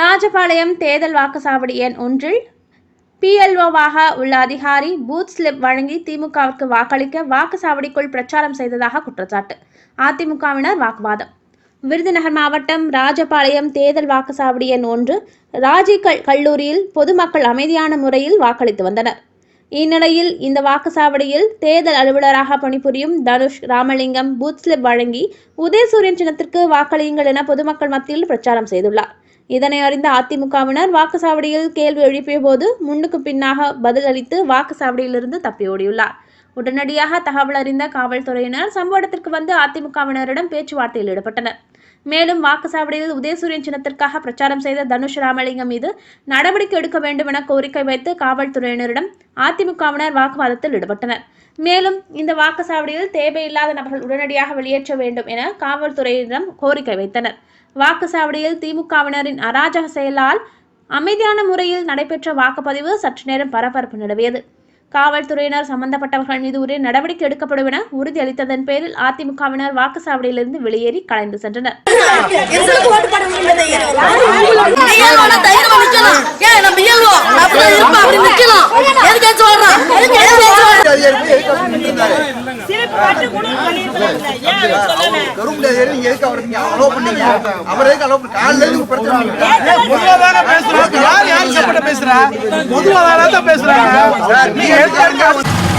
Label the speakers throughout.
Speaker 1: ராஜபாளையம் தேர்தல் வாக்குச்சாவடி எண் ஒன்றில் பிஎல்ஓவாக உள்ள அதிகாரி பூத் ஸ்லிப் வழங்கி திமுகவிற்கு வாக்களிக்க வாக்குச்சாவடிக்குள் பிரச்சாரம் செய்ததாக குற்றச்சாட்டு. அதிமுகவினர் வாக்குவாதம். விருதுநகர் மாவட்டம் ராஜபாளையம் தேர்தல் வாக்குச்சாவடி எண் ஒன்று ராஜி கல்லூரியில் பொதுமக்கள் அமைதியான முறையில் வாக்களித்து வந்தனர். இந்நிலையில் இந்த வாக்குச்சாவடியில் தேர்தல் அலுவலராக பணிபுரியும் தனுஷ் ராமலிங்கம் பூத் ஸ்லிப் வழங்கி உதயசூரியன் சின்னத்திற்கு வாக்களியுங்கள் என பொதுமக்கள் மத்தியில் பிரச்சாரம் செய்துள்ளார். இதனை அறிந்த அதிமுகவினர் வாக்குச்சாவடியில் கேள்வி எழுப்பிய போது முன்னுக்கு பின்னாக பதில் அளித்து வாக்குச்சாவடியிலிருந்து தப்பி ஓடியுள்ளார். உடனடியாக தகவல் அறிந்த காவல்துறையினர் சம்பவ இடத்திற்கு வந்து அதிமுகவினரிடம் பேச்சுவார்த்தையில் ஈடுபட்டனர். மேலும் வாக்குச்சாவடியில் உதயசூரியன் சின்னத்திற்காக பிரச்சாரம் செய்த தனுஷ் ராமலிங்கம் மீது நடவடிக்கை எடுக்க வேண்டும் என கோரிக்கை வைத்து காவல்துறையினரிடம் அதிமுகவினர் வாக்குவாதத்தில் ஈடுபட்டனர். மேலும் இந்த வாக்குச்சாவடியில் தேவையில்லாத நபர்கள் உடனடியாக வெளியேற்ற வேண்டும் என காவல்துறையினரிடம் கோரிக்கை வைத்தனர். வாக்குச்சாவடியில் திமுகவினரின் அராஜக செயலால் அமைதியான முறையில் நடைபெற்ற வாக்குப்பதிவு சற்று நேரம் பரபரப்பு நிலவியது. காவல்துறையினர் சம்பந்தப்பட்டவர்கள் மீது உரிய நடவடிக்கை எடுக்கப்படும் என உறுதியளித்ததன் பேரில் அதிமுகவினர் வாக்குச்சாவடியிலிருந்து வெளியேறி கலைந்து சென்றனர்.
Speaker 2: எங்களுக்கு அப்படி நிக்கலாம் எதுக்கு எதுக்கு சொல்றோம்
Speaker 3: கரும்புல ஏறி நீங்க எதுக்கு அவருக்கு அலோவ் பண்ணீங்க அவர் எதுக்கு அலோவ் பண்ணி காலையில இருந்து பிரச்சனை பண்ணீங்க
Speaker 4: பொதுவாதான பேசுறாங்க யார் யார் பேசுறா பேசுறாங்க நீங்க எதுக்கு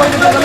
Speaker 4: 뭐 보여드리도록